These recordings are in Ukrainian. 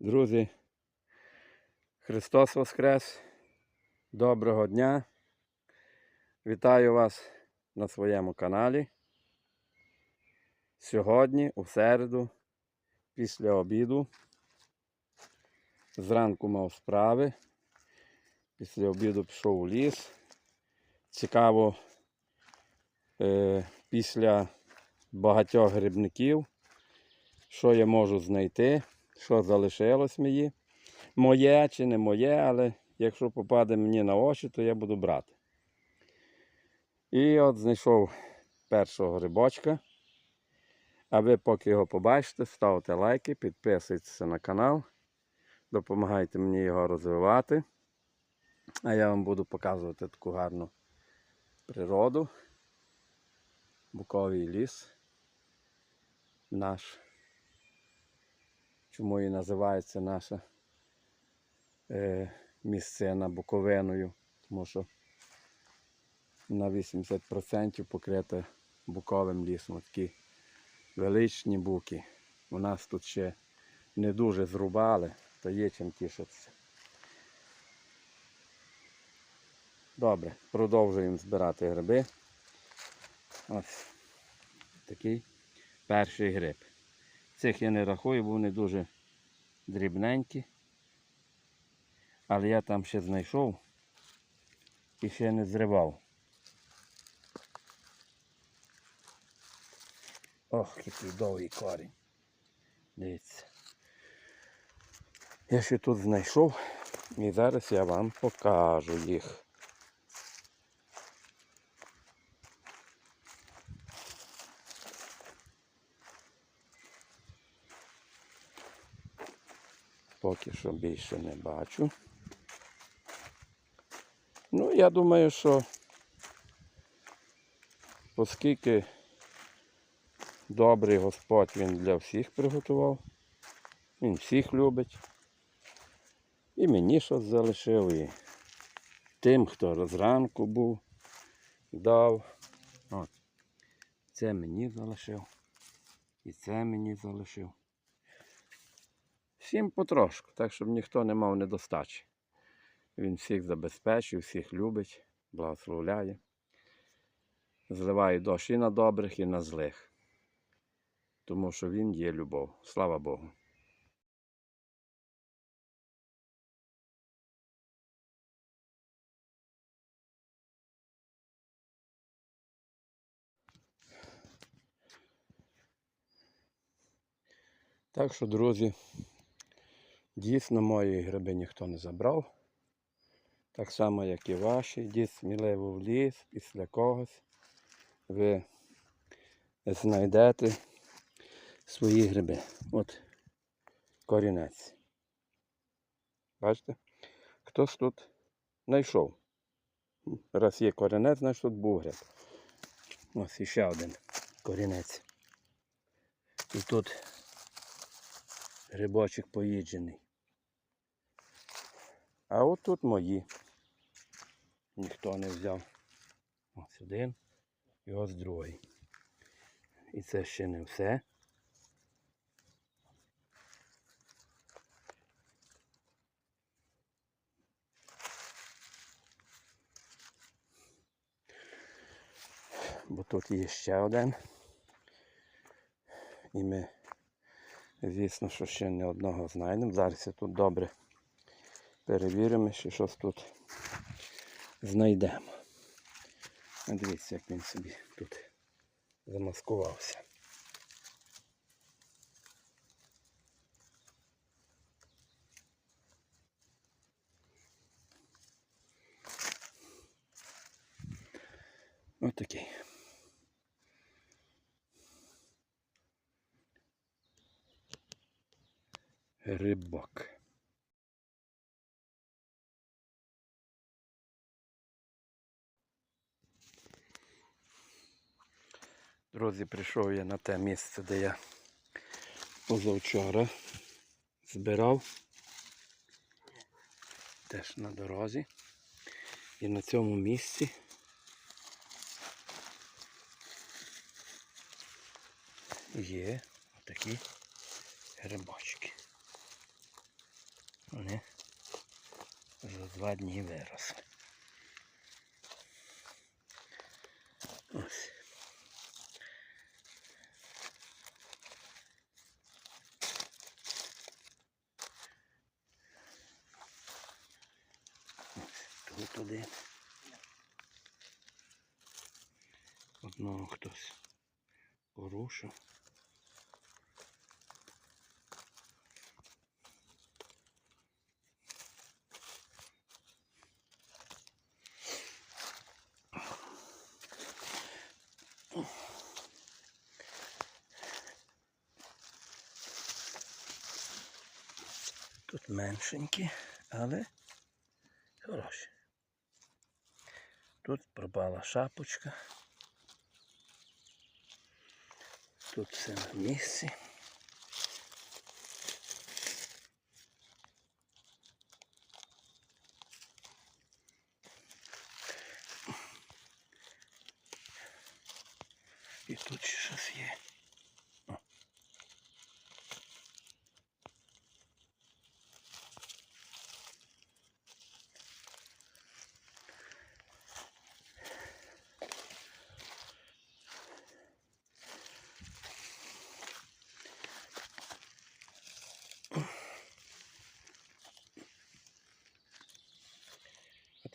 Друзі, Христос Воскрес! Доброго дня! Вітаю вас на своєму каналі. Сьогодні, у середу, після обіду. Зранку мав справи. Після обіду пішов у ліс. Цікаво, е, після багатьох грибників, що я можу знайти, що залишилось мені. Моє чи не моє, але якщо попаде мені на очі, то я буду брати. І от знайшов першого грибочка. А ви поки його побачите, ставте лайки, підписуйтесь на канал, допомагайте мені його розвивати. А я вам буду показувати таку гарну природу. Буковий ліс наш. Чому і називається наша е, місцина Буковиною, тому що на 80% покрита буковим лісом. Такі величні буки. У нас тут ще не дуже зрубали, то є чим тішитися. Добре, продовжуємо збирати гриби. Ось такий перший гриб. Цих я не рахую, бо вони дуже дрібненькі. Але я там ще знайшов і ще не зривав. Ох, який довгий корінь. Дивіться. Я ще тут знайшов і зараз я вам покажу їх. Поки що більше не бачу. Ну, я думаю, що оскільки добрий Господь він для всіх приготував, він всіх любить. І мені щось залишив, і тим, хто зранку був, дав. От. Це мені залишив. І це мені залишив. Всім потрошку, так щоб ніхто не мав недостачі. Він всіх забезпечив, всіх любить, благословляє. Зливає дощ і на добрих, і на злих. Тому що він є любов. Слава Богу. Так що, друзі, дійсно мої гриби ніхто не забрав. Так само, як і ваші. Йдіть сміливо в ліс після когось. Ви знайдете свої гриби. От корінець. Бачите? Хтось тут знайшов. Раз є корінець, значить тут був гриб. Ось іще один корінець. І тут грибочок поїджений. А от тут мої. Ніхто не взяв. Ось один і ось другий. І це ще не все. Бо тут є ще один. І ми, звісно, що ще не одного знайдемо. Зараз я тут добре перевіримо, що щось тут знайдемо. Дивіться, як він собі тут замаскувався. Отакий. Рибак. Друзі, прийшов я на те місце, де я позавчора збирав. Теж на дорозі. І на цьому місці є отакі грибочки. Вони за два дні виросли. Ось тут один. Одного хтось порушив. Тут меншенькі, але хороші. Тут пропала шапочка. Тут все на місці. І тут щось є.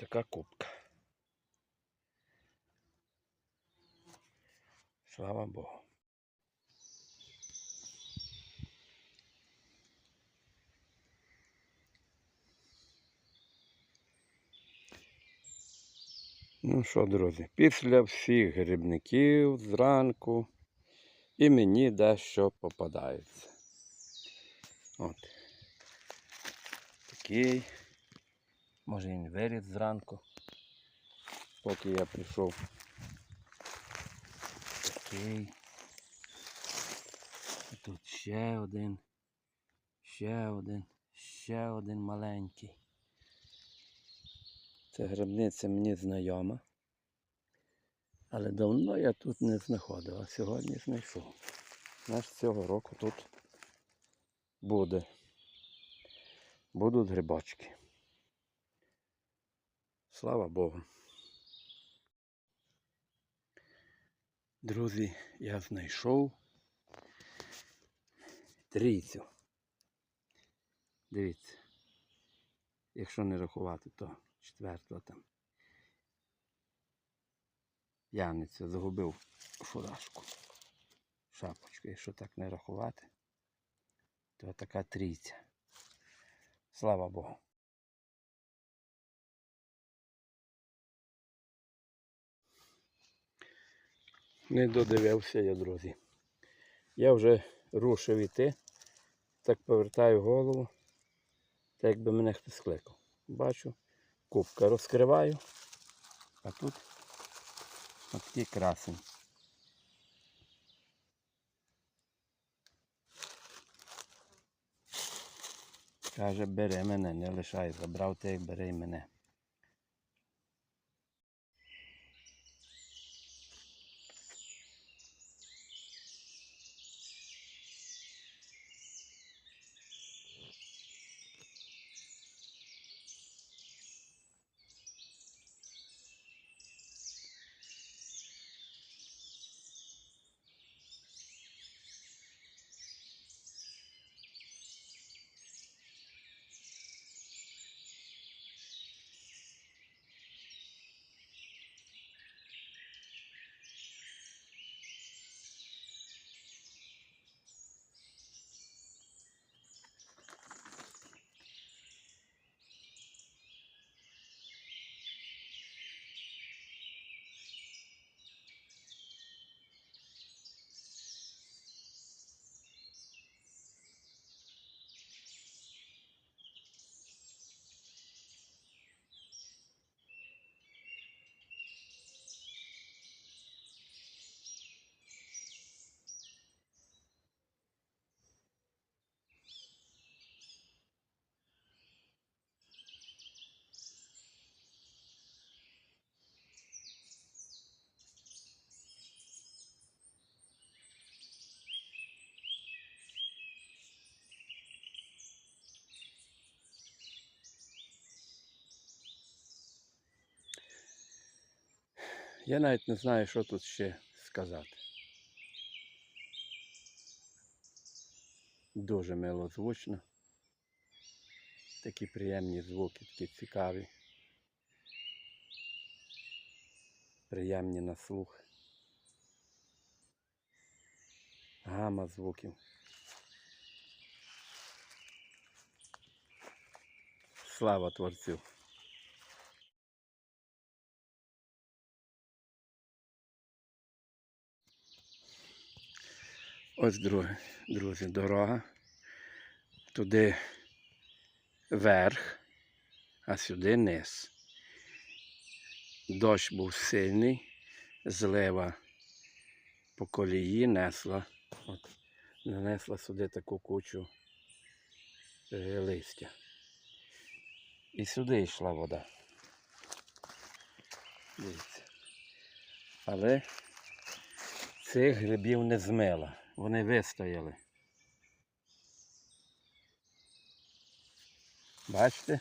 Така кубка. Слава Богу. Ну що, друзі, після всіх грибників зранку і мені дещо попадається. От. Такий. Може він виріс зранку, поки я прийшов. І тут ще один, ще один, ще один маленький. Ця грибниця мені знайома. Але давно я тут не знаходив, а сьогодні знайшов. Наш цього року тут буде. Будуть грибочки. Слава Богу. Друзі, я знайшов трійцю. Дивіться. Якщо не рахувати, то четвертого там. Яниця загубив фуражку. Шапочку. Якщо так не рахувати, то така трійця. Слава Богу. Не додивився я, друзі. Я вже рушив іти, так повертаю голову, так якби мене хтось кликав. Бачу, кубка розкриваю, а тут такий красень. Каже, бери мене, не лишай, забрав те, бери мене. Я навіть не знаю, що тут ще сказати. Дуже милозвучно. Такі приємні звуки, такі цікаві. Приємні на слух. Гама звуків. Слава творцю! Ось друге, друзі, дорога. Туди верх, а сюди низ. Дощ був сильний, злива по колії несла. От, нанесла сюди таку кучу е, листя. І сюди йшла вода. Дивіться. Але цих грибів не змила. Вони вистояли. Бачите?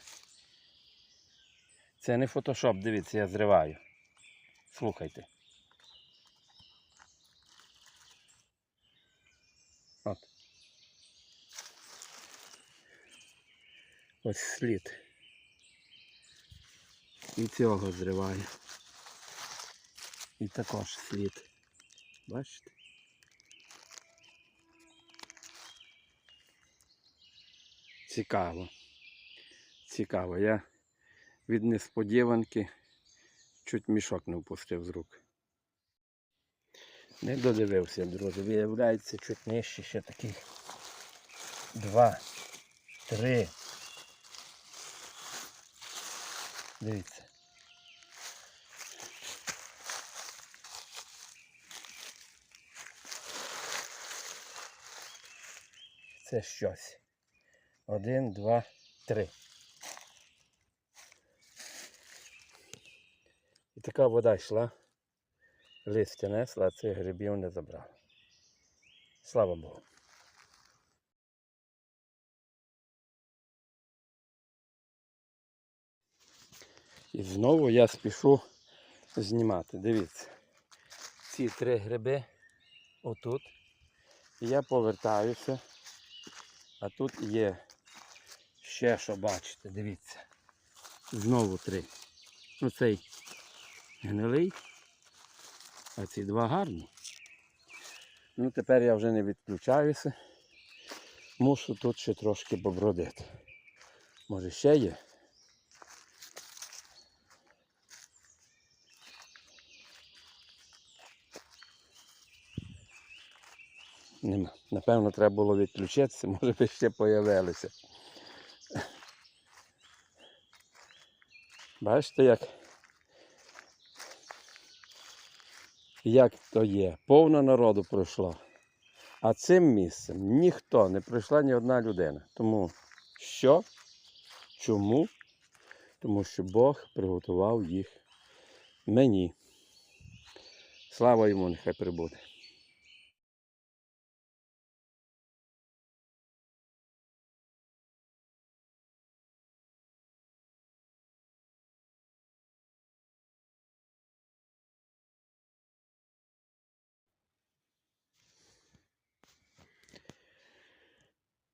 Це не фотошоп, дивіться, я зриваю. Слухайте. От. Ось слід. І цього зриваю. І також слід. Бачите? Цікаво. Цікаво. Я від несподіванки чуть мішок не впустив з рук. Не додивився, друзі. Виявляється, чуть нижче ще таких два, три. Дивіться. Це щось. Один, два, три. І така вода йшла, листя несла, а цих грибів не забрала. Слава Богу. І знову я спішу знімати. Дивіться. Ці три гриби отут. І я повертаюся. А тут є ще що бачите, дивіться. Знову три. Ну цей гнилий, а ці два гарні. Ну тепер я вже не відключаюся. Мушу тут ще трошки побродити. Може ще є? Нема. Напевно, треба було відключитися, може би ще появилися. Бачите, як, як то є. Повно народу пройшло. А цим місцем ніхто не пройшла ні одна людина. Тому що? Чому? Тому що Бог приготував їх мені. Слава йому, нехай прибуде.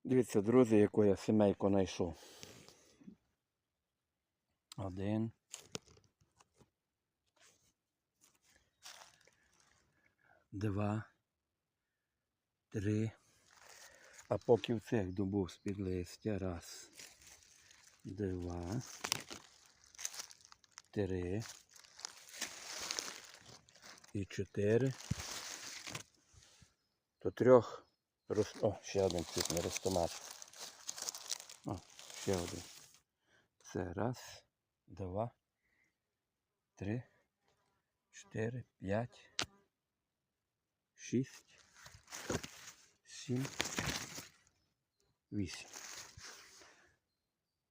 Дивіться, друзі, яку я сімейку знайшов. Один. Два. Три. А поки в цих добув з-під листя. Раз. Два. Три. І чотири. То трьох Рос... О, ще один цвітний ростомат. О, ще один. Це раз, два, три, чотири, п'ять, шість, сім, вісім.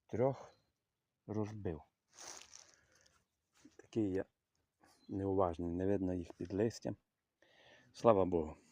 Трьох розбив. Такий я неуважний, не видно їх під листям. Слава Богу.